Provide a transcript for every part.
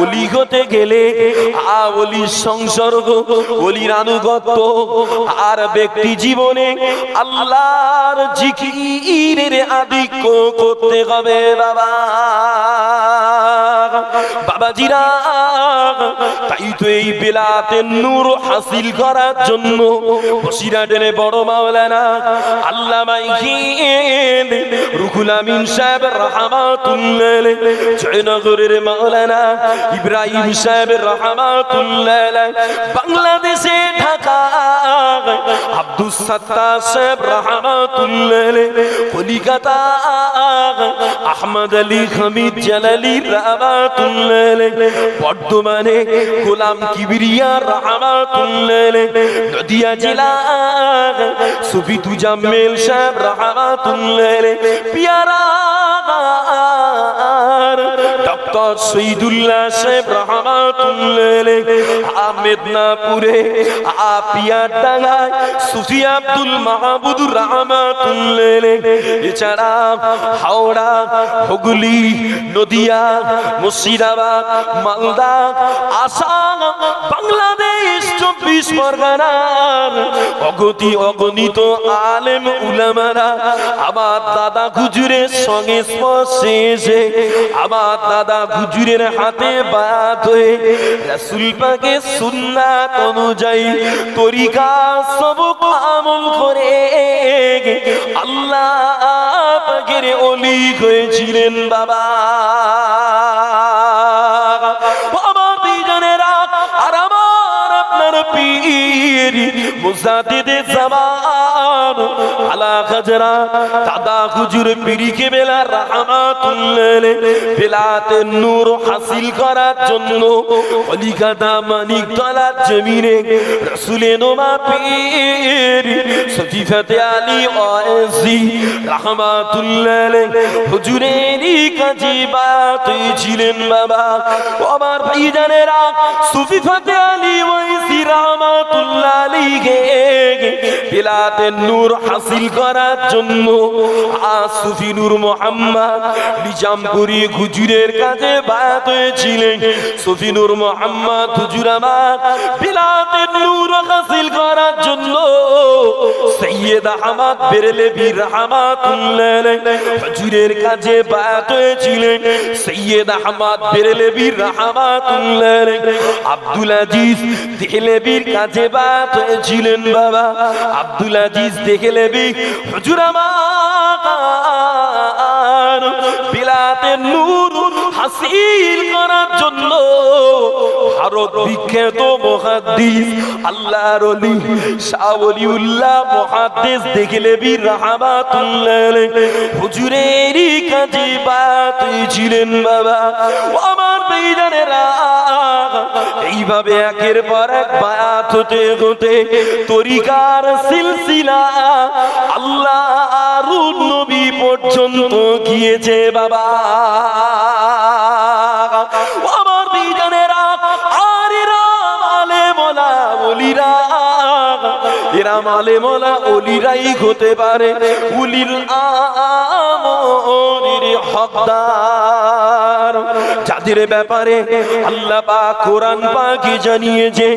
অলি হতে গেলে অলির সংসর্গ অলির আনুগত্য আর ব্যক্তি জীবনে আল্লাহর জিকিরের আধিক্য করতে হবে বাবা। বাবাজিরা, তাই তো এই বেলাতে নূর হাসিল করার জন্য বসিরাটের বড় মাওলানা আল্লামা ইখিন রুহুল আমিন সাহেব রহমাতুল্লাহ জয়নগরের মাওলানা ইব্রাহিম সাহেব রহমাতুল্লাহ বাংলাদেশে ঢাকা আব্দুস সাত্তার সাহেব রহমাতুল্লাহ কলিকাতা আহমদ আলী হামিদ জালালি রহমাতুল্লাহ বর্তমানে গোলাম কিবরিয়া রহমাতুল্লাহ নদিয়া জেলা সুফি তুজাম্মেল সাহেব রহমাতুল্লাহ পিয়ারা ডক্টর শহীদুল্লাহ সাহেব রহমাতুল্লাহ আমেদনাপুরে আপিয়ার ডাঙ্গায় সুফি আব্দুল মাহমুদুর রহমাতুল্লাহ এছাড়া হাওড়া, হুগলি, নদিয়া, মুর্শিদাবাদ, মালদা, আসাম, বাংলাদেশ চব্বিশ পরগনার অগতি অগণিত আলেম উলামারা আমার দাদা গুজুরের সঙ্গে স্পর্শে এসে, আমার দাদা গুজুরের হাতে বাত হয়ে রাসুল পাকে সুন্নাত অনুযায়ী তরিকা সবক আমল করে আল্লাহ পাকের অলি হয়েছিলেন বাবা। আমার দুইজনেরা আর আমার আপনার পীর মুসাদিদে জামান, আলা খাজরা, দাদা হুজুর পীরিকে বেলা রাহমাতুল্লাহ বেলাতে নূর হাসিল করার জন্য কলিকাতা মানিক তলার জমিনে রসুলে নোমা পীর সফিফাতে আলী ওয়াসি রাহমাতুল্লাহ হুজুরেরই কাজে বাত ছিলেন বাবা। আমার ভাইজানেরা সুফিফাতে আলী আলীকে বিলাতে নূর হাসিল করার জন্য মোহাম্মদ নিজামপুরি কাছে বায়াত হয়েছিলেন। সুফি নূর মোহাম্মদ হুজুর আমার বিলাতে নূর হাসিল করার জন্য সৈয়দ আহমদ বেরেলবি রহমাতুল্লাহ হুজুরের কাছে বায়াত হয়েছিলেন। সৈয়দ আহমদ বেরেলবি রহমাতুল্লাহ আব্দুল আজিজ কাছে বায়াত হয়েছিলেন বাবা আব্দুল আজিজ দেখে হুজুর আমার বিলাতে নূর হাসিল করার জন্য ভারত বিখ্যাত মহাদ্দিস, আল্লাহর অলি শাহ ওলিউল্লাহ মহাদ্দেশ দেখলে বীর রাহমাতুল্লাহ হুজুরেরই কাজে বাত ছিলেন বাবা। আমার বেইদানেরা এইভাবে একের পর এক বায়াত হতে হতে তরিকার সিলসিলা আল্লাহর নবী পর্যন্ত গিয়েছে বাবা। এরা অলিরাই হতে পারে। উলিল আমরির হকদার। যাদের ব্যাপারে আল্লাহ পাক কোরআন পাকে জানিয়েছে,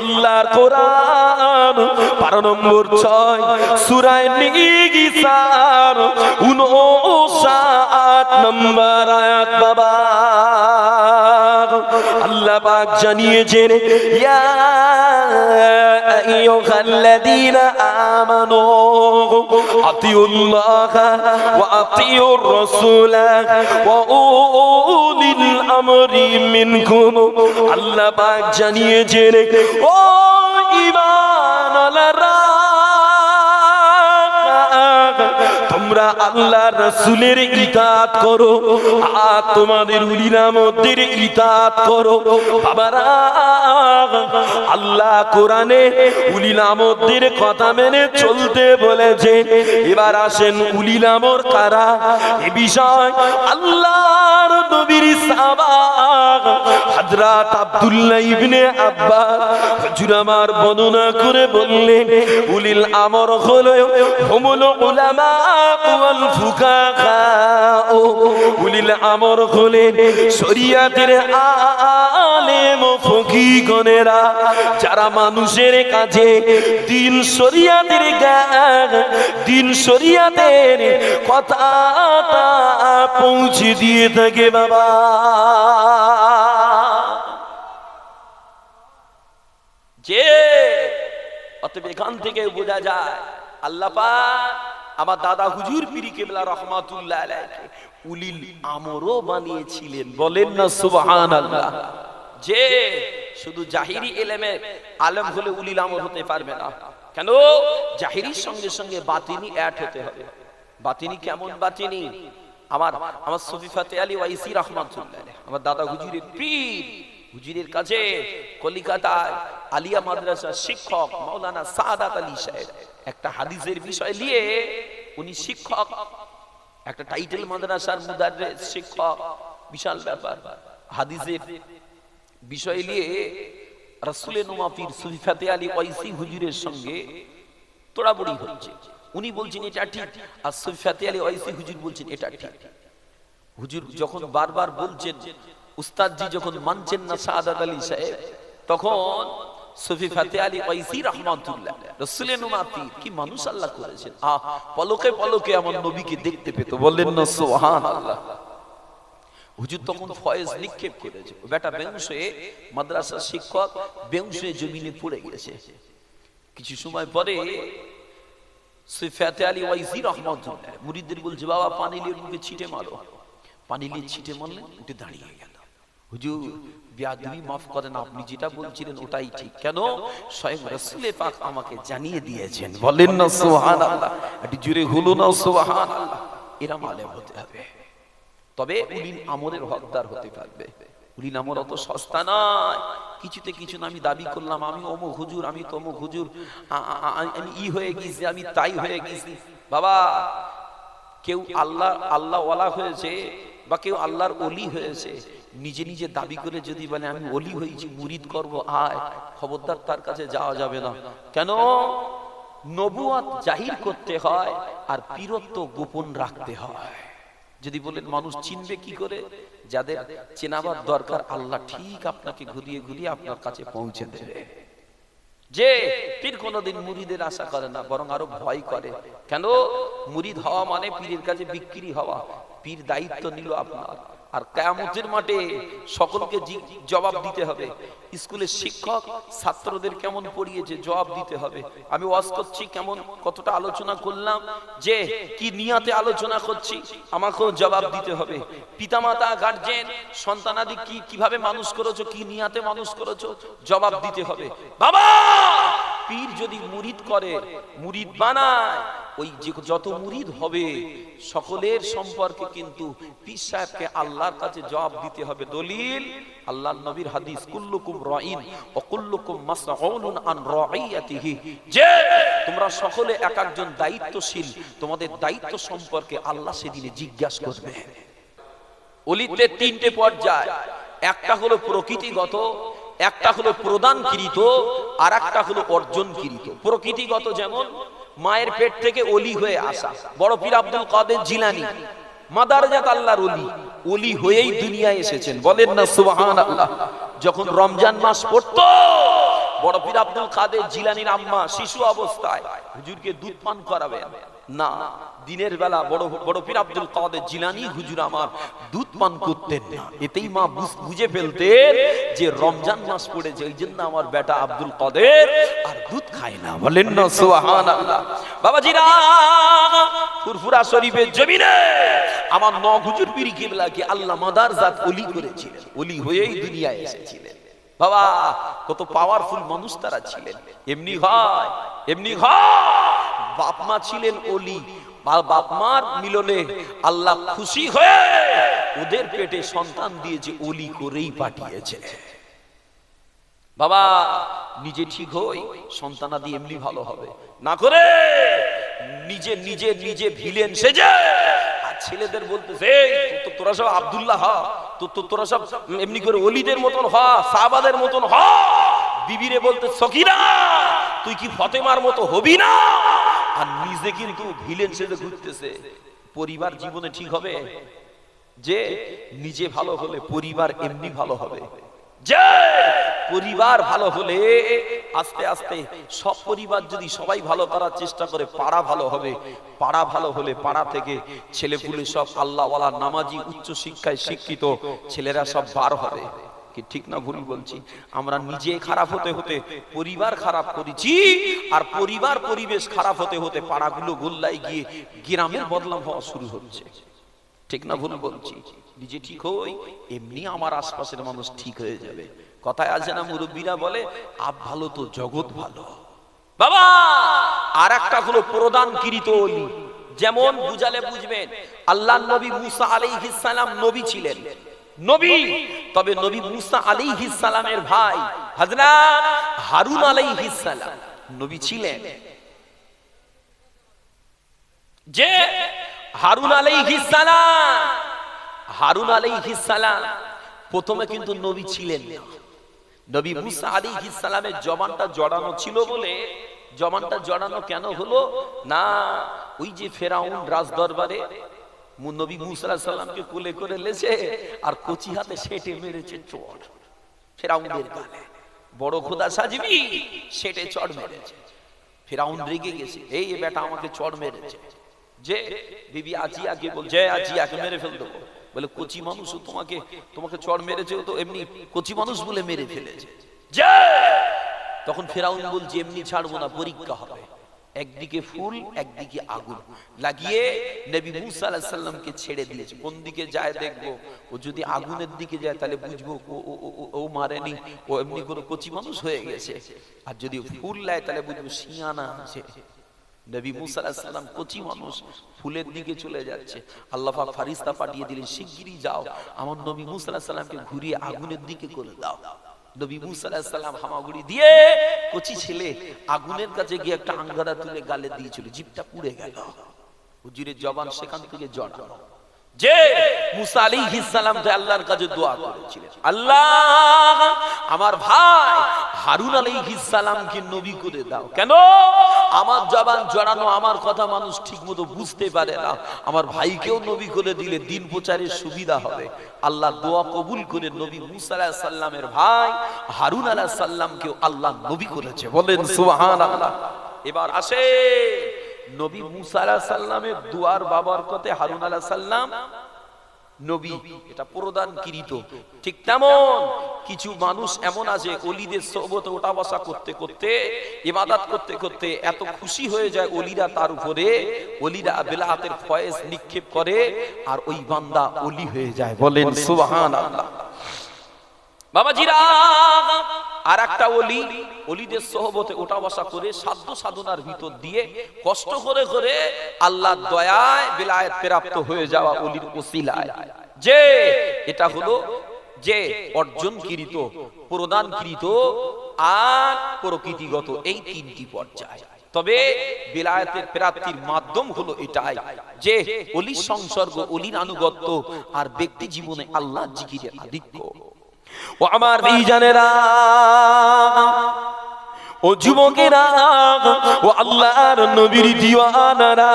আল্লাহর কোরআন বারো নম্বর ছয়, সুরায় নিগিসার উনষাট নম্বর আয়াত বাবা। আল্লাহ পাক জানিয়েছেন, ইয়া আইয়ুহাল্লাযীনা আমানু আতিউল্লাহ ওয়া আতিউর রাসূলা ওয়া উলিল আমরি মিনকুম। আল্লাহ পাক জানিয়েছেন, ও ঈমানওয়ালারা তোমরা আল্লাহ রসুলের ইতাত করো, আর তোমাদের উলিনামদের ইতাত করো। বাবারা আল্লাহ কোরআনে উলিনামদের কথা মেনে চলতে বলেছে। এবার আসেন উলিনামর কারা? এ বিষয় আল্লাহর নবীর সাবা হযরত আব্দুল্লাহ ইবনে আব্বাস, হুজুর আমার বর্ণনা করে বললেন, উলিল আমর হলো হুমুল উলামা ওয়াল ফুকাহা। উলিল আমর হলেন শরিয়াতের সখীগণেরা যারা মানুষের কাছে দিন শরিয়াতের জ্ঞান, দিন শরিয়াতের কথা পৌঁছে দিয়ে থাকে বাবা। যে অতএব এখান থেকে বোঝা যায়, আল্লাহ পাক আমার দাদা হুজুর পিরি কেবলা রহমাতুল্লাহ উলিল আমরও বানিয়েছিলেন। বলেন না সুবহানাল্লাহ। যে শুধু জাহিরি এলেমে আলেম হলে উলিল আমর হতে পারবে না। কেন? জাহিরির সঙ্গে সঙ্গে বাতিনি অ্যাড হতে হবে। বাতিনি কেমন বাতিনি? আমার আমার সফি ফাতে আলী ওয়াইসি রহমাতুল্লাহ আমার দাদা হুজুরের পীর হুজুরের কাছে কলিকাতায় আলিয়া মাদ্রাসার শিক্ষক মাওলানা সাদাত আলী সাহেব একটা হাদিসের বিষয় নিয়ে উনি শিক্ষক, একটা টাইটেল মাদ্রাসার মুদাররিস শিক্ষক, বিশাল ব্যাপার। হাদিসের বিষয় নিয়ে রাসূলের নোমাফির সুফিফাতে আলী ওয়াইসি হুজুরের সঙ্গে তোড়াবড়ি হচ্ছে। উনি বলছেন, এটা ঠিক। আর সুফিফাতে আলী ওয়াইসি হুজুর বলছেন, এটা ঠিক। হুজুর যখন বারবার বলছেন উস্তাদজি যখন মানছেন না সাদাত আলী সাহেব, তখন সফি ফাতে আলী ওয়াইসি রহমাতুল্লাহ, রাসূলের নুমাতি কি মানুষ আল্লাহ করেছেন। আহ, পলকে পলকে আমার নবীকে দেখতে পেত, বললেন না, সুবহানাল্লাহ। হুজুর তখন ফয়েজ নিক্ষেপ করেছে। বেটা হয়ে মাদ্রাসার শিক্ষক, বেউস জমিনে পড়ে গেছে। কিছু সময় পরে সুফিয়াতে আলী ওয়াইসি রহমাতুল্লাহ, মুরিদদের বলছে, বাবা পানি মুখে ছিটে মারো। পানি নিয়ে ছিটে মারলেন একটু দাঁড়িয়ে গেল। হুজুর, বিয়াদবি মাফ করেন, আপনি যেটা বলছিলেন ওটাই ঠিক। কেন? স্বয়ং রাসূলে পাক আমাকে জানিয়ে দিয়েছেন। বলেন না, সুবহানাল্লাহ। একটু জোরে হলো না, সুবহানাল্লাহ। এরম আলেম হতে হবে। তবে উলিন আমরের হকদার হতে পারবে। উলিন আমর অত সস্তা নয়। কিছুতে কিছু না, আমি দাবি করলাম, আমি অমুক হুজুর, আমি তমুক হুজুর। আমি ই হয়ে গেছি, আমি তাই হয়ে গেছি। বাবা, কেউ আল্লাহ আল্লাহ ওয়ালা হয়েছে বা কেউ আল্লাহর অলি হয়েছে, নিজে নিজে দাবি করে যদি বলে, আমি অলি হয়েছি মুরিদ করব, আয়, খবরদার তার কাছে যাওয়া যাবে না। কেন? নবুয়াত জাহির করতে হয় আর পীরত্ব গোপন রাখতে হয়। যদি বলেন, মানুষ চিনবে কি করে? যাদের চেনাবার দরকার, আল্লাহ ঠিক আপনাকে ঘুরিয়ে ঘুরিয়ে আপনার কাছে পৌঁছে দেবে। যে পীর কোনোদিন মুড়িদের আশা করে না, বরং আরও ভয় করে। কেন? মুড়িদ হওয়া মানে পীরের কাছে বিক্রি হওয়া। পীর দায়িত্ব নিল আপনার। আর কেয়ামতের মাঠে সকলকে জবাব দিতে হবে। স্কুলের শিক্ষক ছাত্রদের কেমন পড়িয়েছে জবাব দিতে হবে। আমি ওয়াজ করছি কেমন, কতটা আলোচনা করলাম, যে কি নিয়াতে আলোচনা করছি, আমাকেও জবাব দিতে হবে। পিতামাতা গার্জেন সন্তানাদি কি কীভাবে মানুষ করেছ, কি নিয়াতে মানুষ করেছ, জবাব দিতে হবে। বাবা! পীর যদি মুরিদ করে, মুরিদ বানায়, ওই যে যত মুরিদ হবে, সকলের সম্পর্কে কিন্তু পীর সাহেবকে আল্লাহর কাছে জবাব দিতে হবে। দলিল আল্লাহ নবীর হাদিস, কুল্লুকুম রাইন ও কুল্লুকুম মাসউলুন আন রাইয়াতিহি। যে তোমরা সকলে এক একজন দায়িত্বশীল, তোমাদের দায়িত্ব সম্পর্কে আল্লাহ সেদিনে জিজ্ঞাসা করবে। অলিতে তিনটে পর্যায়। একটা হলো প্রকৃতিগত একটা হলো প্রদানকৃত আর একটা হলো অর্জনকৃত। প্রকৃতিগত যেমন, মায়ের পেট থেকে অলি হয়ে আসা। বড় পীর আব্দুল কাদের জিলানি মাদারজাত আল্লাহর অলি অলি হয়েই দুনিয়ায় এসেছেন। বলেন না, সুবহানাল্লাহ, যখন রমজান মাস পড়তো বড় পীর আব্দুল কাদের জিলানির আম্মা শিশু অবস্থায় হুজুরকে দুধ পান করাবেন। না, দিনের বেলা বড় বড় পীর আব্দুল কাদের জিলানি হুজুর আমার দুধ পান করতেন না। এতেই মা বুঝে ফেলতেন যে রমজান মাস পড়েছে, এই জন্য আমার বেটা আব্দুল কাদের আর দুধ খায় না। বলেন না, সুবহানাল্লাহ। বাবাজিরা, ফুরফুরা শরীফের জমিনে আমার ন হুজুর পীর কিবলাকে আল্লাহ মাদার জাত ওলি করেছিলেন। ওলি হয়েই দুনিয়ায় এসেছিলেন। বাবা কত পাওয়ারফুল মানুষ তারা ছিলেন। এমনি হয় এমনি হয়। বাপ মা ছিলেন বা- বাপ মার মিলনে আল্লাহ খুশি হয়ে ওদের পেটে সন্তান দিয়েছে অলি করেই পাঠিয়েছে। বাবা নিজে ঠিক হই সন্তানাদি এমনি ভালো হবে। না করে নিজে নিজে নিজে ভিলেন সেজে আর ছেলেদের বলতেছে "এই, তো- তো- তোরা সব আব্দুল্লাহ তোরা সব এমনি করে অলিদের মতন হ, সাহাবাদের মতন হ। বিবিরে বলতে, সকিরা, তুই কি ফতেমার মতো হবি না? আর নিজে কিন্তু ভিলেন সেজে ঘুরতেছে। পরিবার জীবনে ঠিক হবে? যে নিজে ভালো হলে পরিবার এমনি ভালো হবে। পরিবার ভালো হলে আস্তে আস্তে সব পরিবার যদি সবাই ভালো করার চেষ্টা করে, পাড়া ভালো হবে। পাড়া ভালো হলে পাড়া থেকে ছেলে পুলে সব আল্লাহওয়ালা নামাজি, উচ্চ শিক্ষায় শিক্ষিত ছেলেরা সব বার হবে। কি ঠিক না ভুল বলছি? আমরা নিজে খারাপ হতে হতে পরিবার খারাপ করেছি আর পরিবার পরিবেশ খারাপ হতে হতে পাড়াগুলো গোল্লাই গিয়ে গ্রামের বদলাম হওয়া শুরু হচ্ছে। ঠিক না ভুল বলছি? নিজে ঠিক হই, এমনি আমার আশপাশের মানুষ ঠিক হয়ে যাবে। কথায় আছে না, মুরব্বীরা বলে, আপ ভালো তো জগৎ ভালো। বাবা আর একটা হলো প্রদান কিরিত অলি। যেমন বুঝালে বুঝবেন, আল্লাহ নবী মুসা আলাইহিস সালাম নবী ছিলেন। নবী, তবে নবী মুসা আলাইহিস সালামের ভাই, হযরত হারুন আলাইহিস সালাম নবী ছিলেন। যে হারুন আলাইহিস সালাম। হারুন আলাইহিস সালাম। প্রথমে কিন্তু নবী ছিলেন। না নবী মুসা আলাইহিস সালামের জবানটা জড়ানো ছিল বলে জবানটা জড়ানো কেন হলো? না ওই যে ফেরাউন রাজ দরবারে নবী মুসা সালামকে কোলে করে লেছে আর কচি হাতে সেটে মেরেছে চোর। ফেরাউনের গালে। বড় খোদা সাজবি সেটে চড় মেরেছে। ফেরাউন রেগে গেছে। এই বেটা আমাকে চড় মেরেছে। যে, বিবি আজিয়াকে বল যে আজিয়াকে মেরে ফেল দেবো বলে, কচি মানুষও তোমাকে তোমাকে চড় মেরেছে তো এমনি কচি মানুষ বলে মেরে ফেলেছে। যে! তখন ফেরাউন বলছে এমনি ছাড়বো না, পরীক্ষা হবে। একদিকে ফুল, একদিকে আগুন। লাগিয়ে নবী মুসা আলাইহিস সালামকে ছেড়ে দিয়েছে। কোন দিকে যায় দেখব? ও যদি আগুনের দিকে যায়, তাহলে বুঝব ও- মারেনি, ও এমনি কোনো কচি মানুষ হয়ে গেছে। আর যদি ফুল নেয় তাহলে বুঝব শিয়ানা আছে। নবী মুসা কচি মানুষ, ফুলের দিকে চলে যাচ্ছে। আল্লাহ ফারিস্তা পাঠিয়ে দিলেন, শিগগিরই যাও, আমার নবী মুসা ঘুরিয়ে আগুনের দিকে করে দাও। নবী মুসা হামাগুড়ি দিয়ে কচি ছেলে আগুনের কাছে গিয়ে একটা আঙ্গারা তুলে গালে দিয়েছিল জিপটা পুড়ে গেল। হুজুরের জবান সেখান থেকে জড়ানো যে মুসা আলাইহিস সালাম যে আল্লাহর কাছে দোয়া করেছিলেন। আল্লাহ, আমার ভাই হারুন আলাইহিস সালামকে নবী করে দাও। কেন? আমার জবান জড়ানো, আমার কথা মানুষ ঠিকমতো বুঝতে পারে না। আমার ভাইকেও নবী করে দিলে দিন প্রচারের সুবিধা হবে। আল্লাহ দোয়া কবুল করে নবী মুসা আলাইহিস সাল্লামের ভাই হারুন আলাইহিস সাল্লামকেও আল্লাহ নবী করেছে। বলেন, সুবহানাল্লাহ। এবার আসে নবী মুসা আলাইহিস সাল্লামের দুয়ার বাবার কথে হারুন আলাইহিস সাল্লাম নবী এটা প্রদান কৃত। ঠিক তেমন কিছু মানুষ এমন আছে অলিদের সোবতে ওঠা বসা করতে করতে ইবাদত করতে করতে এত খুশি হয়ে যায় অলিরা তার উপরে। অলিরা বেলাহাতের ফয়েজ নিক্ষেপ করে আর ওই বান্দা অলি হয়ে যায়। বলেন সুবহানাল্লাহ। বাবাজিরা আর একটা অলি অলিদের সহবতে ওঠা বসা করে সাধ্য সাধনার ভিতর দিয়ে কষ্ট করে করে আল্লাহ দয়ায় বেলায়েত প্রাপ্ত হয়ে যাওয়া অলির ওসিলায়। যে এটা হলো যে অর্জন কৃত প্রদান কৃত আর প্রকৃতিগত এই তিনটি পর্যায়। তবে বেলায়েতের প্রাপ্তির মাধ্যম হলো এটাই যে অলির সংসর্গ অলির আনুগত্য আর ব্যক্তি জীবনে আল্লাহ জিকিরের আধিক্য ও আমার জানেরা ও যুবকেরা, ও আল্লাহর নবীর দিওয়ানারা,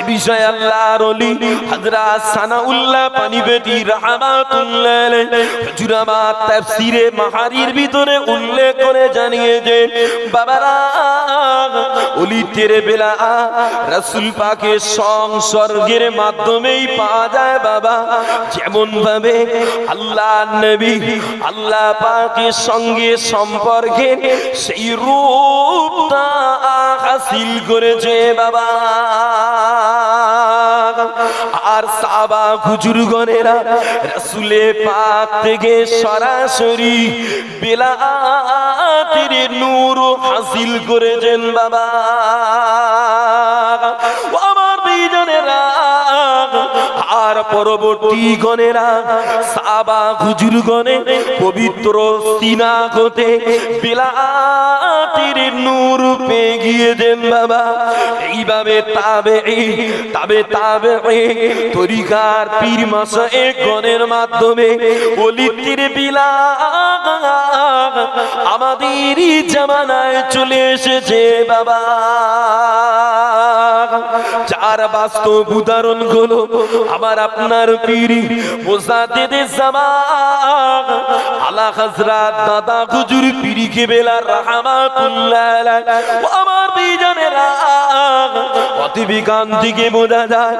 এ বিষয়ে আল্লাহর ওলি হযরত সানাউল্লাহ পানিবেতি রাহমাতুল্লাহ আলাইহি হুজুরাবাদ তাফসীরে মাহারির ভিতরে উল্লেখ করে জানিয়ে যে, বাবারা, ওলি তেরে বেলা রাসূল পাকের সংসর্গের মাধ্যমেই পাওয়া যায় বাবা। যেমন ভাবে আল্লাহ নবী আল্লাহ পাকের সঙ্গে সম্পর্কে সেই রূপটা হাসিল করেছে বাবা। আর সাবা হুজুরগণেরা রসুলে পাক থেকে সরাসরি বেলাতের নূর হাসিল করেছেন বাবা। আর পরবর্তী গণেরা, সাবা হুজুর গণে পবিত্র সিনা হতে বিলাতির নূর পেয়ে গিয়ে দেন বাবা। এইভাবে তাবে তাবে তাবে তরিকার পীর মাসা এক গণের মাধ্যমে অলিতির বিলা আমাদের জামানায় চলে এসেছে বাবা। যার বাস্তব উদাহরণগুলো আমার আপনার পিরি মোসাদ্দেদে জামা আলা হযরত দাদা হুজুর পিরি কেবেলা রাহমাতুল্লাহ ও আমার বিজনেরা অতি দিকে বোঝা যায়।